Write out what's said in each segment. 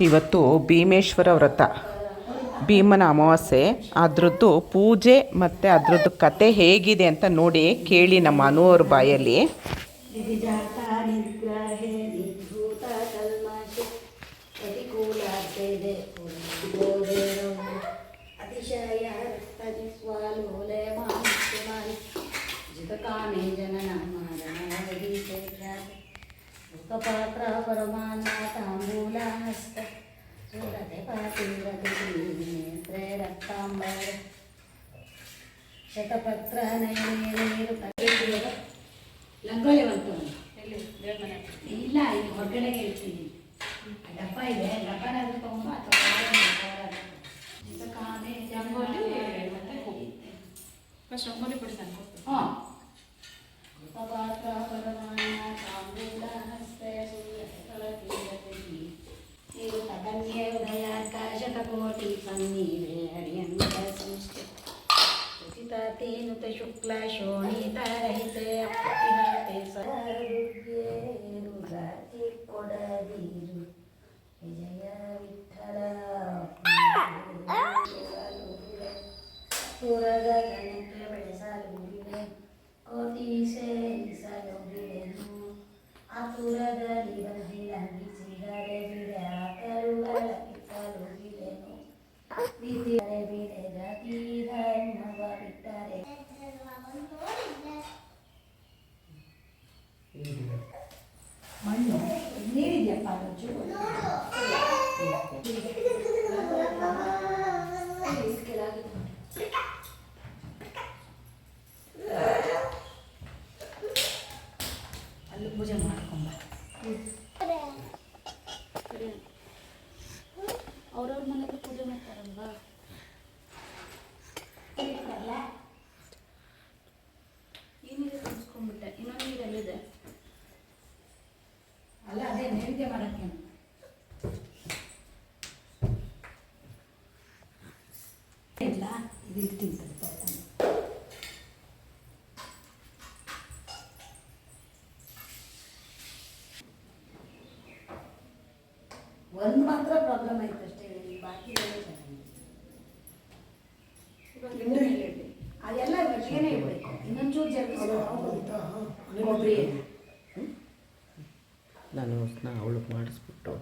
ಇವತ್ತು ಭೀಮೇಶ್ವರ ವ್ರತ. ಭೀಮನ ಅಮಾವಾಸ್ಯೆ. ಅದರದ್ದು ಪೂಜೆ ಮತ್ತು ಅದರದ್ದು ಕತೆ ಹೇಗಿದೆ ಅಂತ ನೋಡಿ ಕೇಳಿ ನಮ್ಮ ಅನುವರ ಬಾಯಲ್ಲಿ. ಶತಪತ್ರ ಲಂಗೋಲಿ ಬಂತು ಇಲ್ಲ ಇಲ್ಲಿ ಹೊರಗಡೆಗೆ ಇರ್ತೀನಿ. ಡಬ್ಬ ಇದೆ. ಡಬ್ಬನಾದ್ರೂ ತಗೊಂಡು ಅಥವಾ ರಂಗೋಲಿ ಬಿಡ್ತಾನೆ ಹಾಂ. ಇದು ಇಡ್ತೀನಿ ತಡ್ಕೊಳ್ಳಿ. ಒಂದು ಮಾತ್ರ ಪ್ರಾಬ್ಲಮ್ ಆಯ್ತು ಅಷ್ಟೇ ಬಾಕಿ ಎಲ್ಲ ಚೆನ್ನಾಗಿದೆ ಇವಾಗ ಇನ್ನೂ ಮೇಲೆ ಇಡ್ಲಿ ಅದೆಲ್ಲ ಗಟ್ಟಿಗೆನೇ ಇಡಬೇಕು ಇನ್ನೊಂಚೂರು ಜಲ್ದಿ ಕೊಬ್ಬರಿ ನಾನು ಸ್ನಾ ಅವಳಿಗೆ ಮಾಡಿಸ್ಬಿಟ್ಟು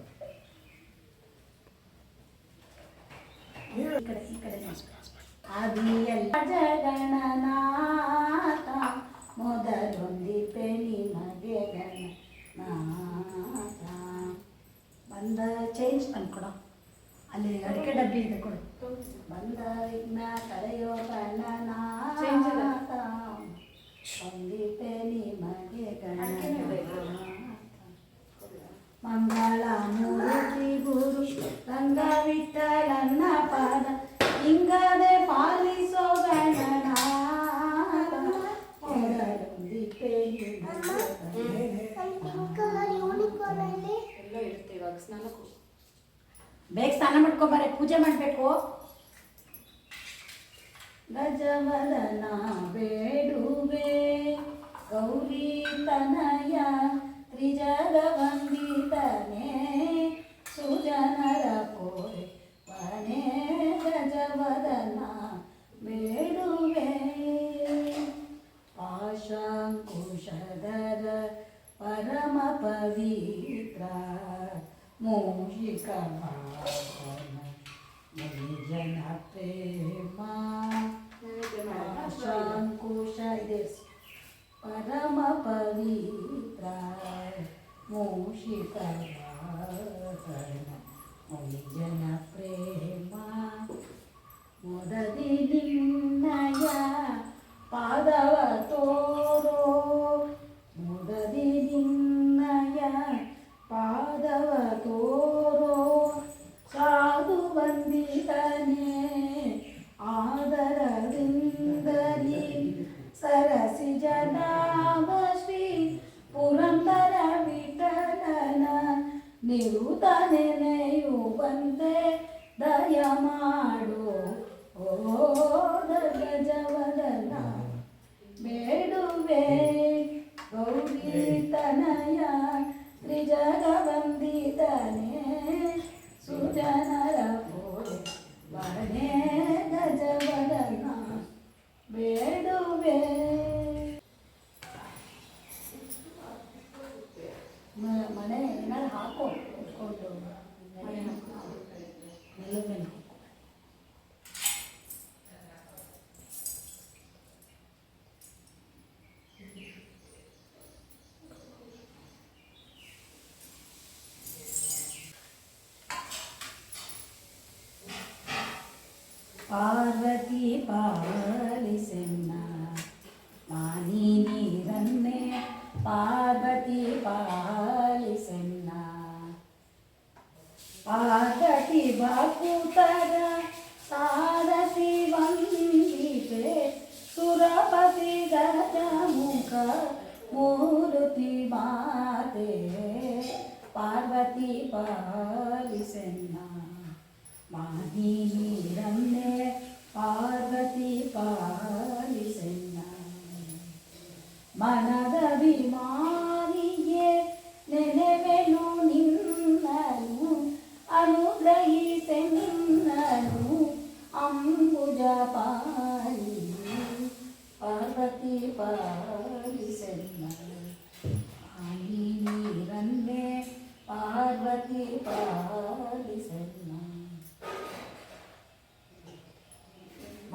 ಈ ಕಡೆ ಈ ಕಡೆ ಆದಿಯಲ್ಲ ಜಗಣನಾಥ ಮೊದಲೊಂದಿಪೆ ನಿಮಗೆ ಗಣನಾಥ ಬಂದ ಚೇಂಜ್ ತಂದ್ಕೊಡು ಅಲ್ಲಿ ಅಡಿಕೆ ಡಬ್ಬಿ ಇದೆ ಕೊಡು ಬಂದ ವಿಘ್ನ ಕರೆಯೋ Change ಇದೆ. ಗಣನಾಥ ಒಂದಿಪೆ ನಿಮಗೆ ಗಣನಾಥ ಮಂಗಳ ಮೂರ್ತಿ ಗುರು ರಂಗ ವಿಠಲನ್ನ ಪಾದ ಬೇಗ ಸ್ನಾನ ಮಾಡ್ಕೊಂಬಾರೆ ಪೂಜೆ ಮಾಡಬೇಕು. ಗಜವಲನ ಬೇಡುವೆ ಗೌರಿ ತನಯ ತ್ರಿಜಗವಂದಿತನೇ 아,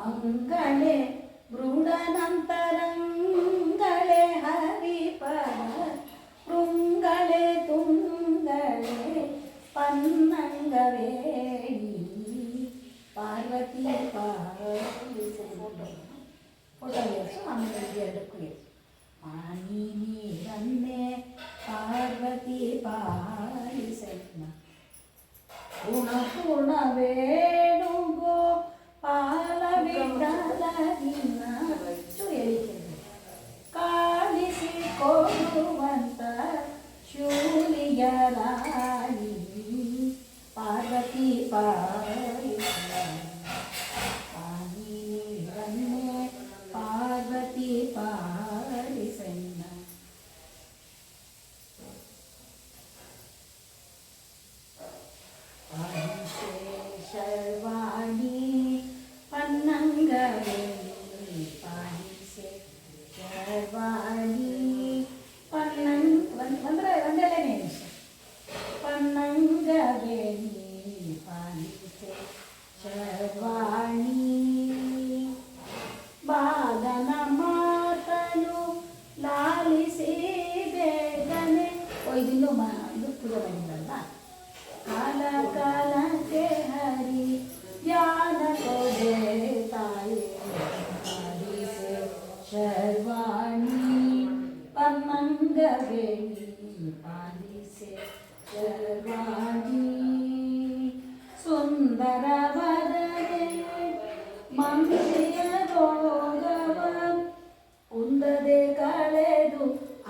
മംഗളെ ബ്രൂഢനന്തരങ്ങളെ ഹരിപദ ശൃംഗളെ തുങ്കളെ പന്നങ്കവേണി. പാർവതി പാർവതി. ഫോട്ടോ ഫോട്ടോ വിചാരിച്ചു അങ്ങനെ എഴുതിയെടുക്കുകയും മാനിനി തന്നെ പാർവതി പാലിസ ഗുണപൂർണവേ 哪里？把这地方？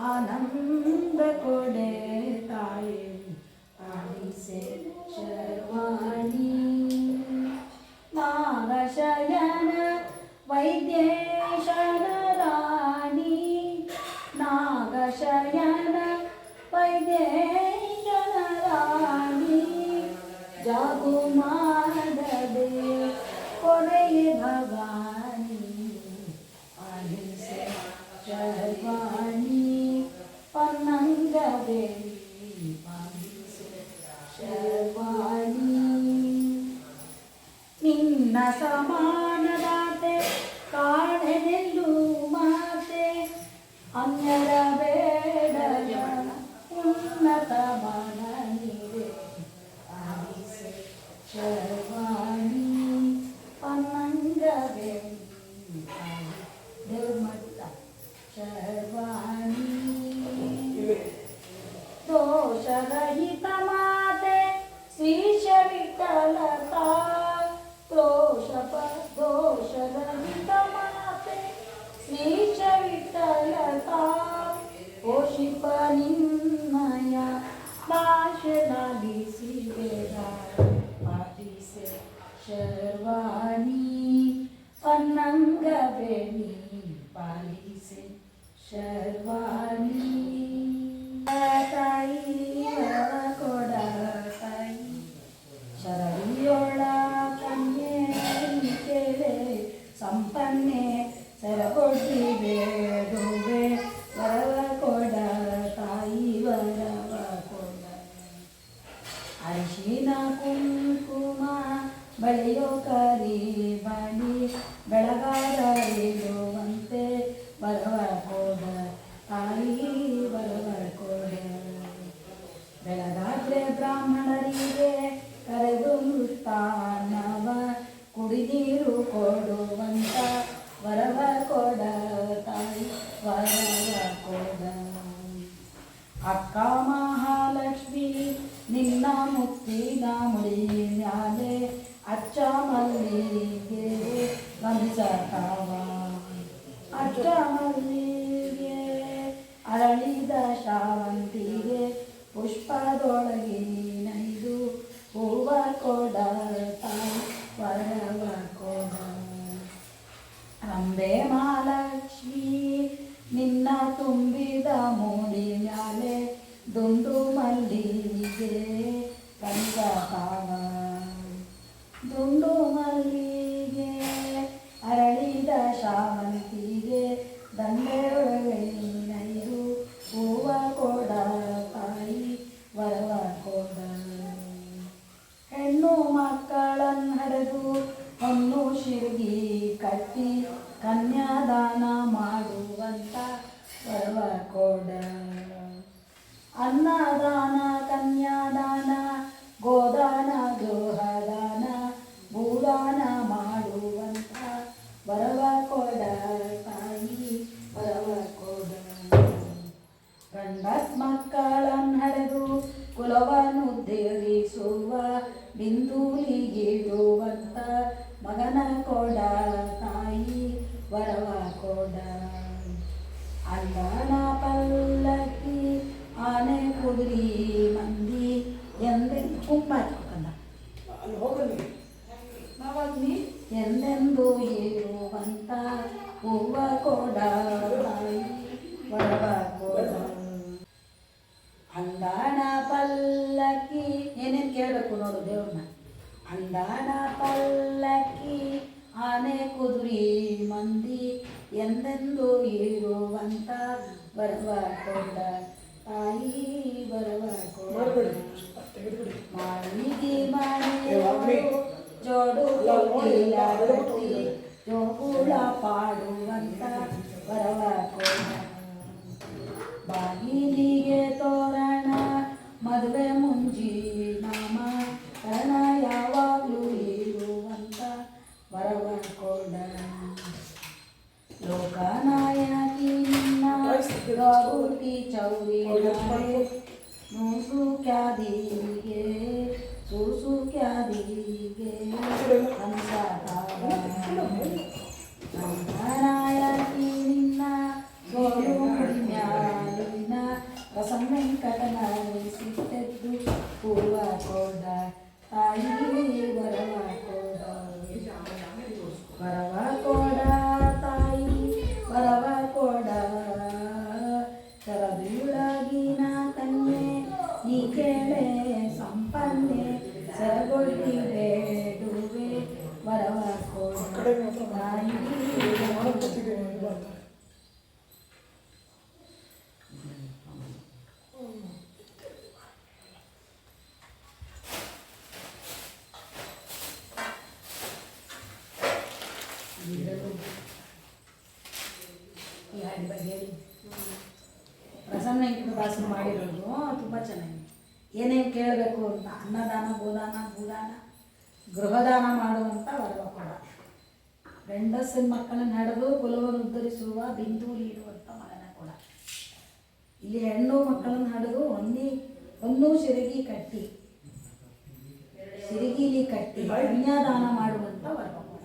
ആനന്ദ കൊടേ താഴെ താഴെ ശർവ ನೀನ ಕುಂಕುಮ ಬಳಿಯೋ ಕರಿ ಬಾಡಿ ಬೆಳಗಾದರೆಯುವಂತೆ ಬರವರ ಕೋಡ ತಾಯಿ ಬರವರ ಕೋಡ ಬೆಳಗಾದ್ರೆ ಬ್ರಾಹ್ಮಣರಿಗೆ ಕರೆದು ಮೃತ್ತಾನವ ಕುಡಿದೀರು ಕೊಡುವಂತ ವರವ ಕೊಡ ತಾಯಿ ವರವ ಕೊಡ ಅಕ್ಕ ಮಹಾಲಕ್ಷ್ಮಿ ನಿನ್ನ ಮುತ್ತಿನ ಮುಡಿ ಮ್ಯಾಲೆ ಅಚ್ಚ ಮಲ್ಲಿಗೆ ಬಂದಿಸಕವ. ಅಚ್ಚ ಮಲ್ಲಿಗೆ ಅರಳಿದ ಶಾವಂತಿಗೆ ಪುಷ್ಪದೊಳಗೆ ನೈದು ಹೂವ ಕೊಡತ, ವರವ ಕೊಡ. ಅಂಬೆ ಮಹಾಲಕ್ಷ್ಮಿ, ನಿನ್ನ ತುಂಬಿದ ಮೂಡಿ ಮ್ಯಾಲೆ ದುಂಡು ಕೊಡ. ಅಲ್ಲನ ಪಲ್ಲಕ್ಕಿ ಆನೆ ಕುದುರಿ ಮಂದಿ ಎಂದೆ ಕುಂಬ ಹಚ್ಬೇಕಂದ ಅಲ್ಲಿ ಹೋಗಲಿ. ನಾವಾಗ್ನಿ ಎಂದೆಂದು ಇರುವಂತ ಹೂವ ಕೊಡ ಕೊಡ. ಅಂದಾಣ ಪಲ್ಲಕ್ಕಿ ಏನೇನು ಕೇಳಬೇಕು ನೋಡು ದೇವ್ರನ್ನ. ಅಂದಾಣ ಪಲ್ಲಕ್ಕಿ ಆನೆ ಕುದುರಿ ಮಂದಿ ಎಂದೆಂದು ಇರುವಂತ ಬರವ ಕೊಂಡ ತಾಯಿ ಬರವ ಕೊಡ ಮಾಡಿ ಜೋಡು ಜೋಗುಳ ಪಾಡುವಂತ ಬರವ ಕೊಂಡ ಬಾಗಿಲಿಗೆ ತೋರಣ ಮದುವೆ ಮುಂಜಿ já ಬಗ್ಗೆ ಇಟ್ಟು ಪ್ರಸನ್ನ ವೆಂಕಟದಾಸರು ಮಾಡಿರೋದು ತುಂಬ ಚೆನ್ನಾಗಿದೆ. ಏನೇನು ಕೇಳಬೇಕು ಅಂತ? ಅನ್ನದಾನ ಗೋದಾನ ಭೂದಾನ ಗೃಹದಾನ ಮಾಡುವಂಥ ವರವ ಕೂಡ ಗಂಡಸಿನ ಮಕ್ಕಳನ್ನ ನಡೆದು ಕುಲವನ್ನು ಉದ್ಧರಿಸುವ ಬಿಂದು ಇಡುವಂಥ ಮಗನ ಕೊಡ. ಇಲ್ಲಿ ಹೆಣ್ಣು ಮಕ್ಕಳನ್ನ ನಡೆದು ಒಂದಿ ಒಂದು ಸಿರಿಗಿ ಕಟ್ಟಿ. ಸಿರಿಗಿಲಿ ಕಟ್ಟಿ ಕನ್ಯಾದಾನ ಮಾಡುವಂಥ ವರವ ಕೊಡ.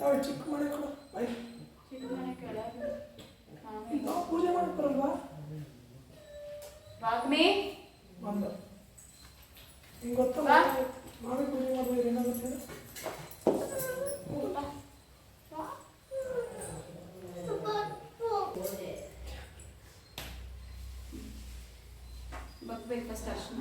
ಯಾವ ಚಿಕ್ಕ ಮನೆ ಕೊಡು ಬಾಯ್ ನಾವು ಪೂಜೆ ಮಾಡ್ಕೊರಲ್ವಾ ವಾಗ್ಮಿ ಬಂದ ಹಿಂಗೆ ಗೊತ್ತಾ ಬಾ. ನಾವೇ ಪೂಜೆ ಮಾಡ್ಬೋದು ಏನಾಗುತ್ತೆ ಹೇಳು? ಬಗ್ಬೇಕು ಫಸ್ಟ್ ಅರ್ಶನ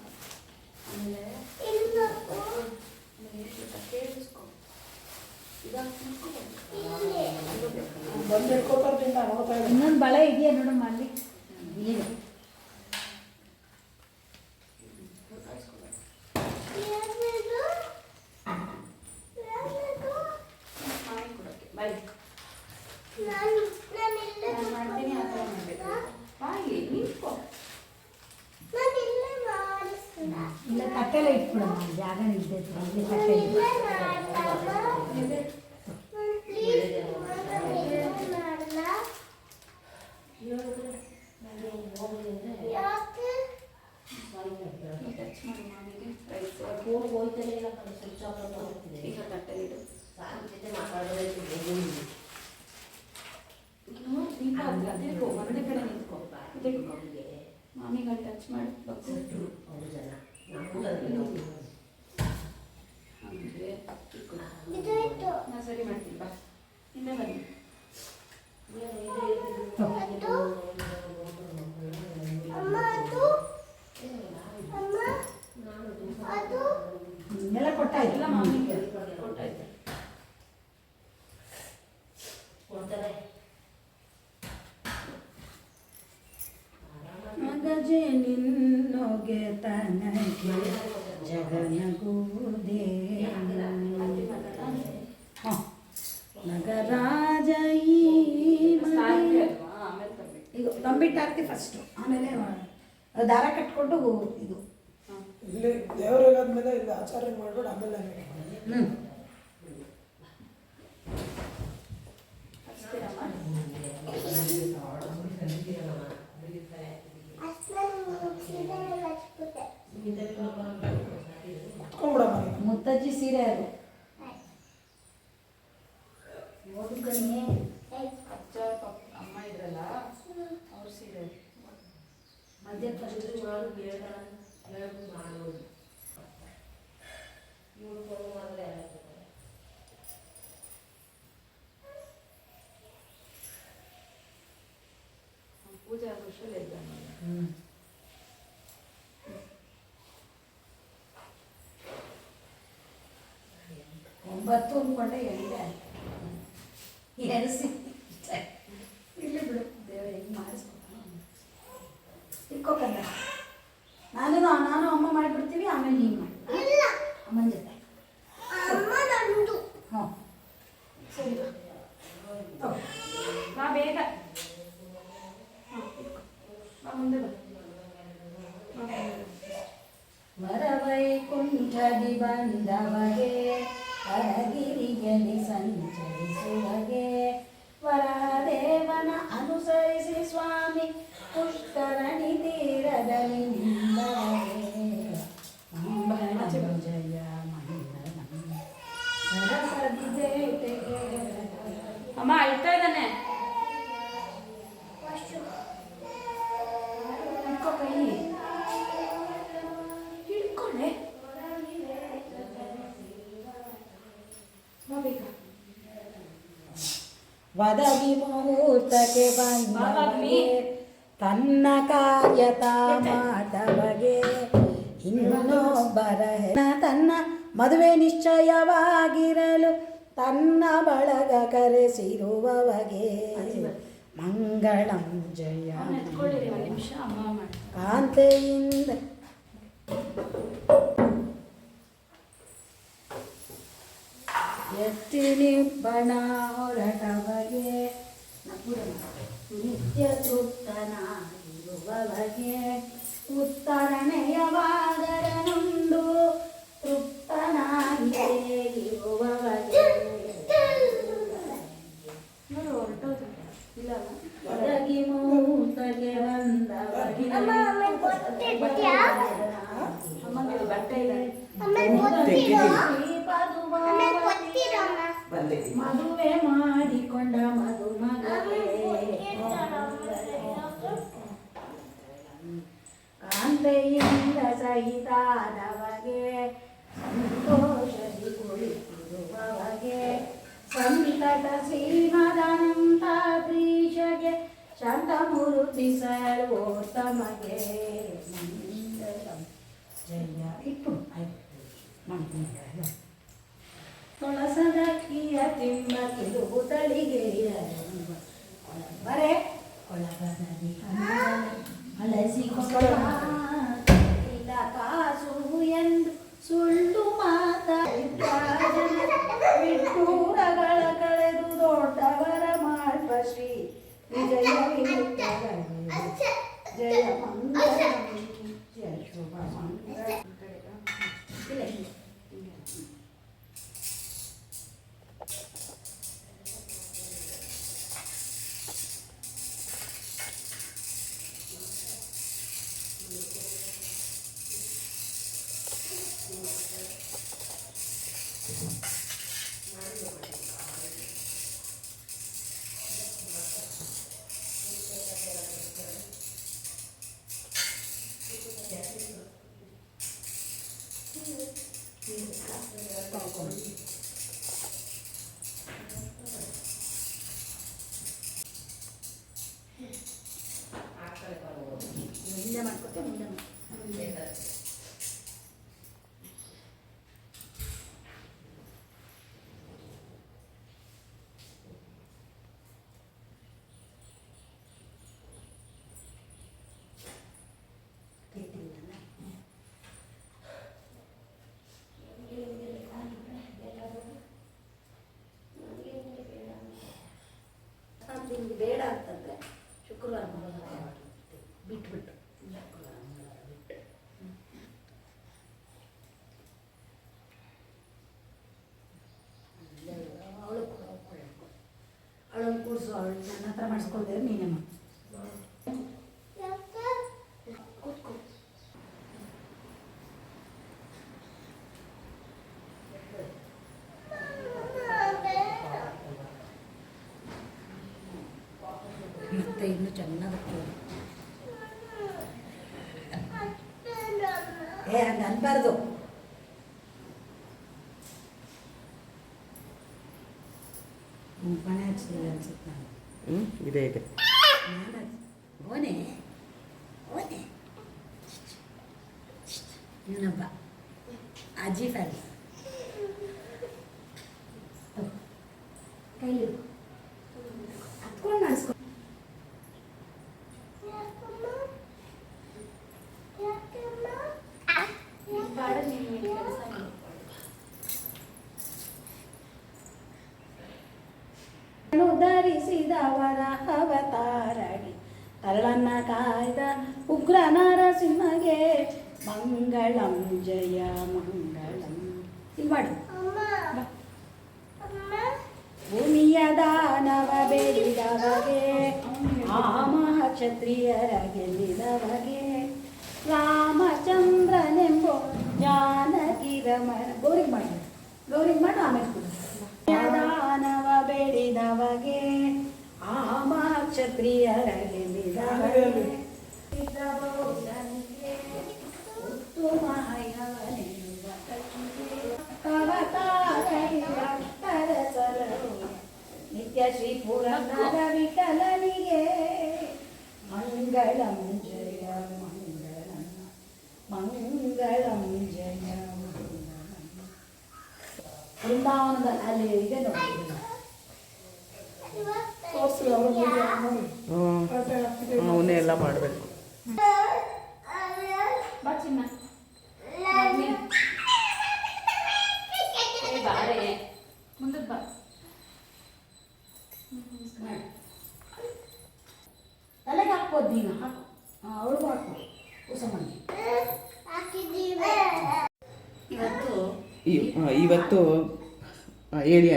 ರಾಜೆ ನಿನ್ನೊಗೆತನಕ್ಕೆ ಜಗನಗೂದೆ ನಗರಾಜ ಈ ಇದು ತಂಬಿಟ್ಟು ಹಾಕ್ತಿ ಫಸ್ಟು ಆಮೇಲೆ ದಾರ ಕಟ್ಕೊಂಡು ಇದು. ಇಲ್ಲಿ ದೇವರಿಗಾದ್ಮೇಲೆ ಇಲ್ಲಿ ಆಚಾರ್ಯ ಮಾಡ್ಬಿಟ್ಟು ಆಮೇಲೆ ಹ್ಞೂ ಅಷ್ಟೇ ಮುತ್ತಜ್ಜಿ ಸೀರೆ ಅದು ಅಮ್ಮ ಇದ್ರಲ್ಲ ಅವ್ರ ಸೀರೆ ಮಧ್ಯ ಕಲಿದ್ರೆ ಮಾಡು ಬೇಡ ಹೇಳೋದು ಮಾಡೋದು ಇವ್ರು ಕೊಡೋ ಮಾಡಿದ್ರೆ ಪೂಜಾ ಖುಷಿಯಲ್ಲಿ ಇದ್ದಾನೆ ಹ್ಞೂ ಬತ್ತು ಅಂದ್ಕೊಂಡೆ ಎಲ್ಲಿ ಅರಸಿ ಅನ್ನ ಕಾರ್ಯತಾ ಮಾತವಗೆ ಇನ್ನೊಬ್ಬರ ತನ್ನ ಮದುವೆ ನಿಶ್ಚಯವಾಗಿರಲು ತನ್ನ ಬಳಗ ಕರೆಸಿರುವವಗೆ ಮಂಗಳಂ ಜಯ. ಕಾಂತೆಯಿಂದ ಎತ್ತಿ ನಿಬ್ಬಣ ಹೊರಟವಗೆ. नित्य चुत्त नारी उत्तर नहीं ಸಂಕಟ ಶ್ರೀಮದಂತಾದ್ರೀಶಗೆ ಶಾಂತಮೂರ್ತಿ ಸರ್ವೋತ್ತಮಗೆ ಮಂಗಳಂ ಜಯ ಇಟ್ಟು ಆಯ್ತು ಮಾಡ್ತೀನಿ ತೊಳಸದ ಕಿಯ ತಿಮ್ಮ ಕಿಲುಬು ತಳಿಗೆಯ ಬರೇ ಒಳಗದನಿ ಹಲಸಿ ನಿಮ್ಗೆ ಬೇಡ ಅಂತಂದರೆ ಶುಕ್ರವಾರ ಮಂಗಳವಾರ ಬಿಟ್ಬಿಟ್ಟು ಶುಕ್ರವಾರ ಮಂಗಳವಾರ ಬಿಟ್ಟು. ಅವಳು ಅವಳನ್ನು ಅವಳು ನನ್ನ ಹತ್ರ ಮಾಡಿಸ್ಕೊಳ್ತೇವೆ ನೀನೇ ಮಾಡು ಕೂತ್ಕೋ ಮತ್ತೆ ಇನ್ನು ಚೆನ್ನಾಗಿ ಏ ಹಂಗೆ ಅನ್ಬಾರ್ದು ಹ್ಞೂ ಪಣೆ ಹಚ್ಚಿಲ್ಲ ಅನ್ಸುತ್ತೆ ನಾನು ಹ್ಞೂ ಇದೆ ಇದೆ ಮಾಡು ಭೂಮಿಯ ದಾನವ ಬೇಡಿದವಗೆ ಆ ಮಹಾಕ್ಷತ್ರಿಯರ ಗೆಲ್ಲಿದವಗೆ ರಾಮಚಂದ್ರನೆಂಬೋ ಜಾನಕಿ ರಮಣ ಗೌರಿಗೆ ಮಾಡು. ಗೌರಿಗೆ ಮಾಡು ಆಮೇಲೆ ಕೊಡು. ದಾನವ ಬೇಡಿದವಗೆ ಆ ಮಹಾಕ್ಷತ್ರಿಯರ ಗೆಲ್ಲಿದವಗೆ ನಿತ್ಯ ಶ್ರೀ ಪುರಂದರ ವಿಠಲನಿಗೆ ಮಂಗಳಂ ಜಯ ಮಂಗಳಂ ಮಂಗಳಂ ಜಯ ಮಂಗಳಂ ಬೃಂದಾವನದಲ್ಲಿ ಅಲ್ಲಿ ಇದೆ ನೋಡಿ ತೋರಿಸಿ ಅವ್ರ ಮುಂದೆ ನೋಡಿ ಹ್ಞೂ ಅದೇ ಆಗ್ತಿದೆ ಅವನ್ನೇ ಎಲ್ಲ ಮಾಡಬೇಕು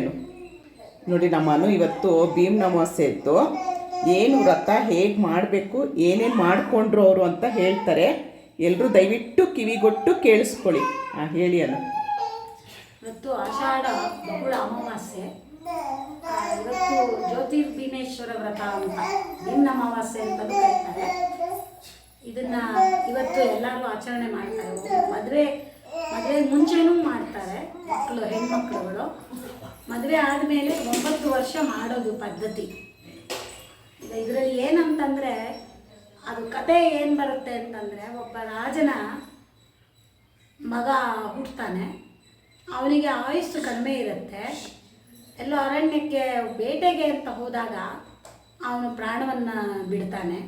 ಅನು ನೋಡಿ ನಮ್ಮನು ಇವತ್ತು ಭೀಮ್ ಅಮಾವಾಸ್ಯೆ ಇತ್ತು. ಏನು ವ್ರತ ಹೇಗೆ ಮಾಡಬೇಕು, ಏನೇನು ಮಾಡಿಕೊಂಡ್ರು ಅವರು ಅಂತ ಹೇಳ್ತಾರೆ. ಎಲ್ಲರೂ ದಯವಿಟ್ಟು ಕಿವಿಗೊಟ್ಟು ಕೇಳಿಸ್ಕೊಳ್ಳಿ, ಆ ಹೇಳಿ ಅನು ಇವತ್ತು ಆಷಾಢ ಬಹುಳ ಅಮಾವಾಸ್ಯೆ. ಇವತ್ತು ಜ್ಯೋತಿರ್ಭೀನೇಶ್ವರ ವ್ರತ ಅಂತ ಭೀಮ್ನ ಅಮಾವಾಸ್ಯೆ ಅಂತಲೂ ಕರೀತಾರೆ. ಇದನ್ನ ಇವತ್ತು ಎಲ್ಲರೂ ಆಚರಣೆ ಮಾಡ್ತಾರೆ ಮದುವೆ ಮದುವೆ ಮುಂಚೆನೂ ಮಾಡ್ತಾರೆ ಮಕ್ಕಳು, ಹೆಣ್ಮಕ್ಳುಗಳು. ಮದುವೆ ಆದಮೇಲೆ ಒಂಬತ್ತು ವರ್ಷ ಮಾಡೋದು ಪದ್ಧತಿ. ಇದರಲ್ಲಿ ಏನಂತಂದರೆ, ಅದು ಕತೆ ಏನು ಬರುತ್ತೆ ಅಂತಂದರೆ, ಒಬ್ಬ ರಾಜನ ಮಗ ಹುಟ್ಟುತ್ತಾನೆ ಅವನಿಗೆ ಆಯುಸ್ಸು ಕಡಿಮೆ ಇರುತ್ತೆ. ಎಲ್ಲೋ ಅರಣ್ಯಕ್ಕೆ, ಬೇಟೆಗೆ ಅಂತ ಹೋದಾಗ ಅವನು ಪ್ರಾಣವನ್ನು ಬಿಡ್ತಾನೆ.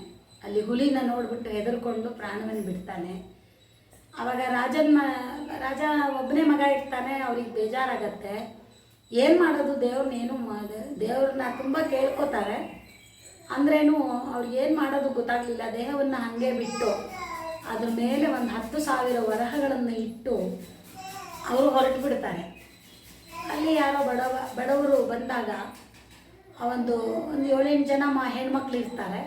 ಅಲ್ಲಿ ಹುಲಿನ ನೋಡಿಬಿಟ್ಟು ಹೆದರ್ಕೊಂಡು ಪ್ರಾಣವನ್ನು ಬಿಡ್ತಾನೆ. ಆವಾಗ ರಾಜನ ರಾಜ ಒಬ್ಬನೇ ಮಗ ಇರ್ತಾನೆ, ಅವ್ರಿಗೆ ಬೇಜಾರಾಗತ್ತೆ. ಏನು ಮಾಡೋದು? ದೇವ್ರನ್ನ ಏನು ದೇವ್ರನ್ನ ತುಂಬ ಕೇಳ್ಕೊತಾರೆ. ಅಂದ್ರೇನು ಅವ್ರಿಗೆ ಏನು ಮಾಡೋದು ಗೊತ್ತಾಗಲಿಲ್ಲ. ದೇಹವನ್ನು ಹಾಗೆ ಬಿಟ್ಟು ಅದ್ರ ಮೇಲೆ ಒಂದು ಹತ್ತು ಸಾವಿರ ವರಹಗಳನ್ನು ಇಟ್ಟು ಅವರು ಹೊರಟು ಬಿಡ್ತಾರೆ ಅಲ್ಲಿ ಯಾರೋ ಬಡವ, ಬಡವರು ಬಂದಾಗ ಒಂದು ಒಂದು ಏಳೆಂಟು ಜನ ಮ, ಹೆಣ್ಮಕ್ಳು ಇರ್ತಾರೆ.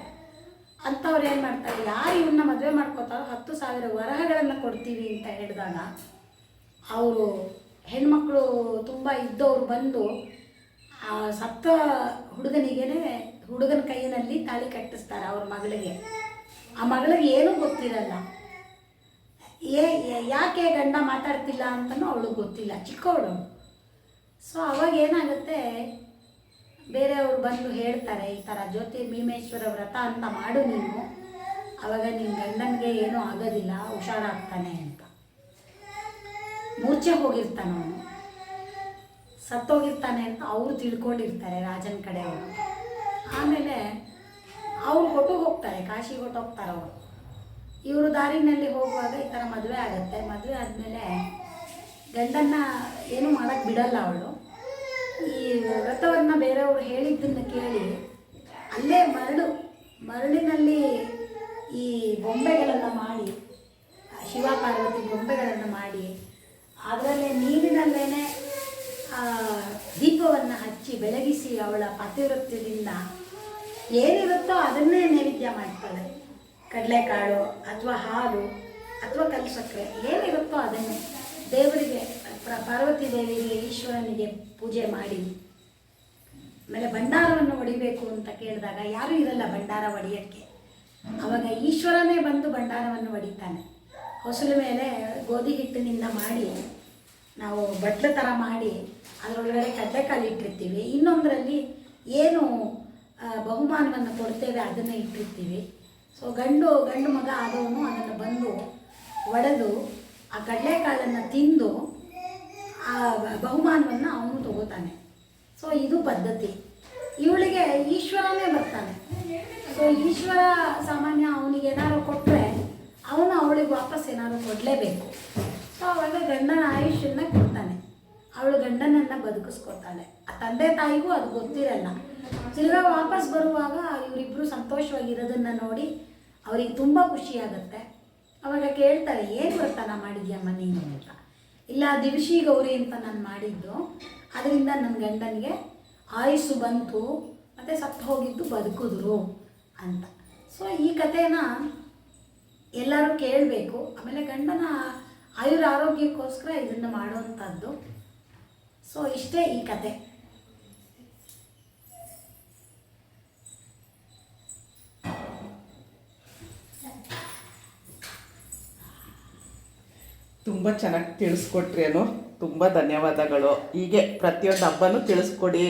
ಅಂಥವ್ರು ಏನು ಮಾಡ್ತಾರೆ? ಯಾರು ಇವನ್ನ ಮದುವೆ ಮಾಡ್ಕೋತಾರೋ ಹತ್ತು ಸಾವಿರ ವರಹಗಳನ್ನು ಕೊಡ್ತೀವಿ ಅಂತ ಹೇಳಿದಾಗ ಅವರು ಹೆಣ್ಮಕ್ಳು ತುಂಬ ಇದ್ದವರು ಬಂದು, ಆ ಸತ್ತ ಹುಡುಗನಿಗೆ ಹುಡುಗನ ಕೈಯಲ್ಲಿ ತಾಳಿ ಕಟ್ಟಿಸ್ತಾರೆ ಅವ್ರ ಮಗಳಿಗೆ. ಆ ಮಗಳಿಗೆ ಏನೂ ಗೊತ್ತಿರಲ್ಲ. ಏ ಯಾಕೆ ಗಂಡ ಮಾತಾಡ್ತಿಲ್ಲ ಅಂತಲೂ ಅವಳಿಗೆ ಗೊತ್ತಿಲ್ಲ, ಚಿಕ್ಕವಳು. ಸೊ ಅವಾಗ ಏನಾಗುತ್ತೆ, ಬೇರೆಯವರು ಬಂದು ಹೇಳ್ತಾರೆ, ಈ ಥರ ಜ್ಯೋತಿ ಭೀಮೇಶ್ವರ ವ್ರತ ಅಂತ ಮಾಡು ನೀನು. ಅವಾಗ ನಿಮ್ಮ ಗಂಡನಿಗೆ ಏನೂ ಆಗೋದಿಲ್ಲ, ಹುಷಾರಾಗ್ತಾನೆ ಅಂತ. ಮೂರ್ಛೆ ಹೋಗಿರ್ತಾನೆ ಅವನು. ಸತ್ತೋಗಿರ್ತಾನೆ ಅಂತ ಅವರು ತಿಳ್ಕೊಂಡಿರ್ತಾರೆ ರಾಜನ ಕಡೆಯವರು ಆಮೇಲೆ ಅವ್ರು ಹೊಟ್ಟು ಹೋಗ್ತಾರೆ, ಕಾಶಿಗೆ ಹೊಟ್ಟೋಗ್ತಾರೆ ಅವರು. ಇವರು ದಾರಿನಲ್ಲಿ ಹೋಗುವಾಗ ಈ ಥರ ಮದುವೆ ಆಗುತ್ತೆ. ಮದುವೆ ಆದಮೇಲೆ ಗಂಡನ್ನ ಏನೂ ಮಾಡೋಕ್ಕೆ ಬಿಡಲ್ಲ ಅವಳು. ಈ ವ್ರತವನ್ನು ಬೇರೆಯವರು ಹೇಳಿದ್ದನ್ನು ಕೇಳಿ ಅಲ್ಲೇ ಮರಳು, ಮರಳಿನಲ್ಲಿ ಈ ಬೊಂಬೆಗಳನ್ನು ಮಾಡಿ, ಶಿವ ಪಾರ್ವತಿ ಬೊಂಬೆಗಳನ್ನು ಮಾಡಿ ಅವಳ ಪತಿವೃತ್ತಿಯಿಂದ ಏನಿರುತ್ತೋ ಅದನ್ನೇ ನೈವೇದ್ಯ ಮಾಡ್ತಾಳೆ. ಕಡಲೆಕಾಳು ಅಥವಾ ಹಾಲು ಅಥವಾ ಕಲ್ಲು ಏನಿರುತ್ತೋ ಅದನ್ನೇ ದೇವರಿಗೆ, ಪ್ರ- ಪಾರ್ವತಿ ದೇವಿಗೆ, ಈಶ್ವರನಿಗೆ ಪೂಜೆ ಮಾಡಿ. ಆಮೇಲೆ ಭಂಡಾರವನ್ನು ಹೊಡಿಬೇಕು ಅಂತ ಕೇಳಿದಾಗ ಯಾರೂ ಇರಲ್ಲ ಭಂಡಾರ ಹೊಡಿಯೋಕ್ಕೆ. ಅವಾಗ ಈಶ್ವರನೇ ಬಂದು ಭಂಡಾರವನ್ನು ಹೊಡಿತಾನೆ. ಹೊಸಲು ಮೇಲೆ ಗೋಧಿ ಹಿಟ್ಟಿನಿಂದ ಮಾಡಿ, ನಾವು ಬಟ್ಲು ಥರ ಮಾಡಿ ಅದರೊಳಗಡೆ ಕಡಲೆಕಾಳು ಇಟ್ಟಿರ್ತೀವಿ ಇನ್ನೊಂದರಲ್ಲಿ ಏನು ಬಹುಮಾನವನ್ನು ಕೊಡ್ತೇವೆ ಅದನ್ನು ಇಟ್ಟಿರ್ತೀವಿ. ಸೊ ಗಂಡು ಗಂಡು ಮಗ ಆದವನು ಅದನ್ನು ಬಂದು ಒಡೆದು ಆ ಕಡಲೆಕಾಳನ್ನು ತಿಂದು ಆ ಬಹುಮಾನವನ್ನು ಅವನು ತಗೋತಾನೆ. ಸೊ ಇದು ಪದ್ಧತಿ. ಇವಳಿಗೆ ಈಶ್ವರನೇ ಬರ್ತಾನೆ. ಸೊ ಈಶ್ವರ ಸಾಮಾನ್ಯ ಅವನಿಗೆ ಏನಾದ್ರು ಕೊಟ್ಟರೆ ಅವನು ಅವಳಿಗೆ ವಾಪಸ್ ಏನಾದ್ರು ಕೊಡಲೇಬೇಕು. ಸೊ ಅವಾಗ ಗಂಡನ ಅವಳು ಗಂಡನನ್ನು ಬದುಕಿಸ್ಕೊತಾಳೆ ಆ ತಂದೆ ತಾಯಿಗೂ ಅದು ಗೊತ್ತಿರಲ್ಲ. ತಿರ್ಗಾ ವಾಪಸ್ ಬರುವಾಗ ಇವರಿಬ್ಬರು ಸಂತೋಷವಾಗಿರೋದನ್ನು ನೋಡಿ ಅವರಿಗೆ ತುಂಬ ಖುಷಿಯಾಗುತ್ತೆ. ಅವಾಗ ಕೇಳ್ತಾರೆ, ಏನು ವರ್ತನ ಮಾಡಿದ್ಯಮ್ಮ ನೀನು? ಅಂತ. ಇಲ್ಲ ದಿವಸಿ ಗೌರಿ ಅಂತ ನಾನು ಮಾಡಿದ್ದು. ಅದರಿಂದ ನನ್ನ ಗಂಡನಿಗೆ ಆಯುಸ್ಸು ಬಂತು, ಮತ್ತು ಸತ್ತು ಹೋಗಿದ್ದು ಬದುಕಿದ್ರು ಅಂತ. ಸೊ ಈ ಕಥೆನ ಎಲ್ಲರೂ ಕೇಳಬೇಕು. ಆಮೇಲೆ ಗಂಡನ ಆಯುರ ಆರೋಗ್ಯಕ್ಕೋಸ್ಕರ ಇದನ್ನು ಮಾಡುವಂಥದ್ದು ಸೊ ಇಷ್ಟೇ ಈ ಕತೆ ತುಂಬ ಚೆನ್ನಾಗಿ ತಿಳಿಸ್ಕೊಟ್ರಿ ತಿಳಿಸ್ಕೊಟ್ರೇನು ತುಂಬ ಧನ್ಯವಾದಗಳು. ಹೀಗೆ ಪ್ರತಿಯೊಂದು ಹಬ್ಬನೂ ತಿಳಿಸ್ಕೊಡಿ.